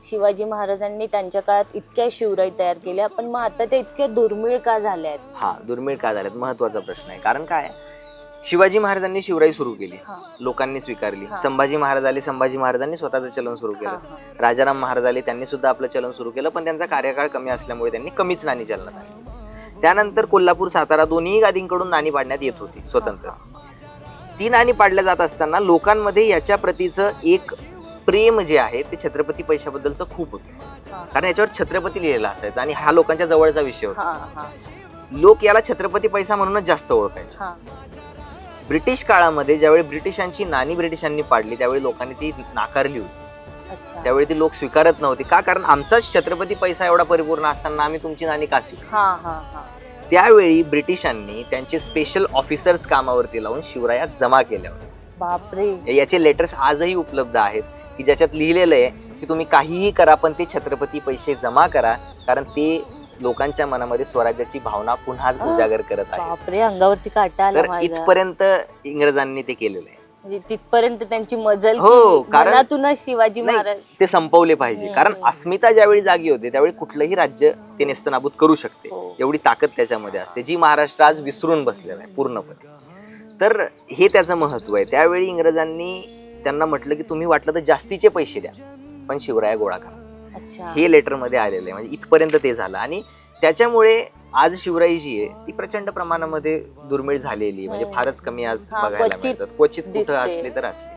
शिवाजी महाराजांनी त्यांच्या काळात इतक्या शिवराई तयार केल्या पण मग आता ते इतक्या दुर्मिळ का झाल्या आहेत? हा दुर्मिळ का झाल्यात महत्त्वाचा प्रश्न आहे. कारण काय? शिवाजी महाराजांनी शिवराई सुरू केली. लोकांनी स्वीकारली. संभाजी महाराज आले संभाजी महाराजांनी स्वतःचं चलन सुरू केलं. राजाराम महाराज आले त्यांनी सुद्धा आपलं चलन सुरू केलं पण त्यांचा कार्यकाळ कमी असल्यामुळे त्यांनी कमीच नाणी चलनात आणली. त्यानंतर कोल्हापूर सातारा दोन्ही गादींकडून नाणी पाडण्यात येत होती स्वतंत्र. ती नाणी पाडल्या जात असताना लोकांमध्ये याच्या प्रतीचं एक प्रेम जे आहे ते छत्रपती पैशाबद्दलचं खूप होतं. कारण याच्यावर छत्रपती लिहिलेला असायचा आणि हा लोकांच्या जवळचा विषय होता. लोक याला छत्रपती पैसा म्हणूनच जास्त ओळखायचे. ब्रिटिश काळामध्ये ज्यावेळी ब्रिटिशांची नाणी ब्रिटिशांनी पाडली त्यावेळी लोकांनी ती नाकारली होती. त्यावेळी ती लोक स्वीकारत नव्हती. का? कारण आमचाच छत्रपती पैसा एवढा परिपूर्ण असताना आम्ही तुमची नाणी का स्वीकार त्यावेळी ब्रिटिशांनी त्यांचे स्पेशल ऑफिसर्स कामावरती लावून शिवराया जमा केल्या होत्या. बापरे. याचे लेटर्स आजही उपलब्ध आहेत. की ज्याच्यात लिहिलेलं आहे की तुम्ही काहीही करा पण ते छत्रपती पैसे जमा करा कारण ते लोकांच्या मनामध्ये स्वराज्याची भावना पुन्हा अं, उजागर करत आहे. अंगावरती काटा आला तर माझ्या इथपर्यंत इंग्रजांनी ते केलेलं आहे. म्हणजे तिथपर्यंत त्यांची मजल हो, की कारण- मनातूनच शिवाजी नाही महाराज ते संपवले पाहिजे. कारण अस्मिता ज्यावेळी जागी होते त्यावेळी कुठलंही राज्य ते नेस्तनाबूत करू शकते. हो. एवढी ताकद त्याच्यामध्ये असते जी महाराष्ट्र आज विसरून बसलेला आहे पूर्णपणे. तर हे त्याचं महत्त्व आहे. त्यावेळी इंग्रजांनी त्यांना म्हटलं की तुम्ही वाटलं तर जास्तीचे पैसे द्या पण शिवराया गोळा करा. अच्छा. हे लेटरमध्ये आलेलं आहे म्हणजे इथपर्यंत ते झालं. आणि त्याच्यामुळे आज शिवराई जी आहे ती प्रचंड प्रमाणामध्ये दुर्मिळ झालेली आहे म्हणजे. फारच कमी आज बघायला क्वचित मिळतात. क्वचित कुठं. असली तर असली.